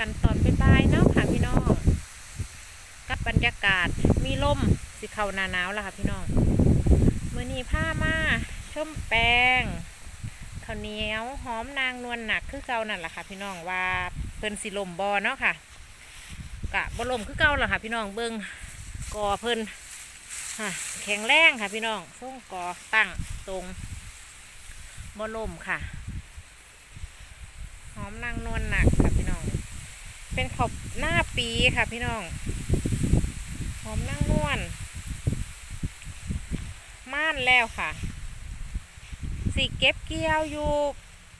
กันตอนบ่ายๆเนาะค่ะพี่น้องกับบรรยากาศมีลมสิเขาหนาหนาวแล้วค่ะพี่น้องมือนี้ผ้ามาชมแปลงข้าวเหนียวหอมนางนวลหนักคือเก่านั่นแหละค่ะ พี่น้องว่าเพิ่นสิลมบอเนาะค่ะกะบลมคือเก่าหรอกค่ะ พี่น้องเบิ่งกอเพิ่นแข็งแรงค่ะ พี่น้องส่งกอตั้งตรงบลมค่ะ หอมนางนวลหนักค่ะพี่น้อง ขอบหน้าปีค่ะพี่น้อง หอมนางนวลม่านแล้วค่ะ สีเก็บเกี่ยวอยู่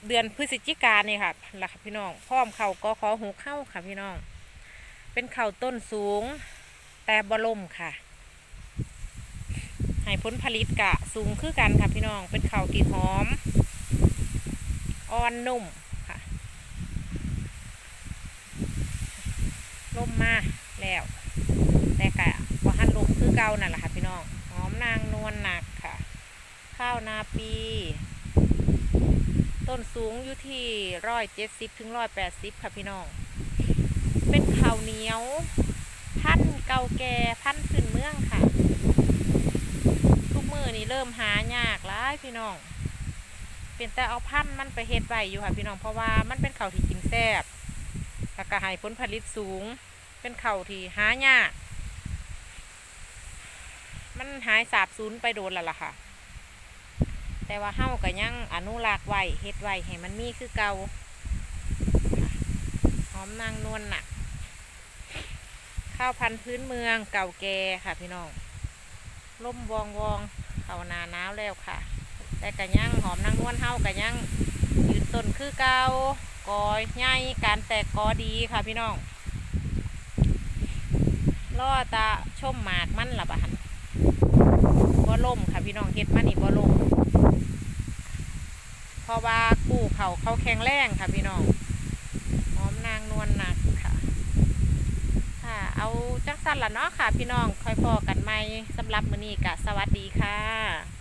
เดือนพฤศจิกายนนี่ค่ะล่ะค่ะพี่น้องพร้อมเขาก็ขอหูเข้าค่ะพี่น้อง เป็นเข่าต้นสูง แต่บล่มค่ะ ให้ผลผลิตกะสูงคือกันค่ะพี่น้อง เป็นเข่าที่หอม อ่อนนุ่มค่ะ ล่มมาแล้วแต่กะว่าหันลมคือเก่านั่นแหละค่ะพี่น้องหอมนางนวลหนักค่ะ ข้าวนาปี ต้นสูงอยู่ที่ร้อยเจ็ดสิบถึงร้อยแปดสิบค่ะพี่น้อง เป็นข้าวเหนียว พันเก่าแก่พันธุ์พื้นเมืองค่ะทุกมือนี้เริ่มหายากแล้วพี่น้องเป็นแต่เอาพันธุ์มันไปเฮ็ดไว้อยู่ค่ะพี่น้องเพราะว่ามันเป็นข้าวที่กินแซ่บแล้วก็ให้ผลผลิตสูง เป็นเข้าที่หายาก มันหายสาบสูญไปโดนแล้วล่ะค่ะ แต่ว่าเฮาก็ยังอนุรักษ์ไว้เฮ็ดไว้ให้มันมีคือเก่าค่ะหอมนางนวลน่ะ ข้าวพันธุ์พื้นเมืองเก่าแก่ค่ะพี่น้องล่มวองวองเข้านาหนาวแล้วค่ะ แต่กะยังหอมนางนวลเฮากะยังยืนต้นคือเก่ากอยใหญ่การแตกกอดีค่ะพี่น้อง ล่อตาชมหมากมันละบะหันบ่ล่มค่ะพี่น้องเฮ็ดมันนี่บ่ล่มเพราะว่ากู้เขาเขาแข็งแรงค่ะพี่น้องหอมนางนวลหนักค่ะ ค่ะ เอาจังสั้นละเนาะค่ะ พี่น้องค่อยพอกันไหมสำหรับมื้อนี้กะสวัสดีค่ะ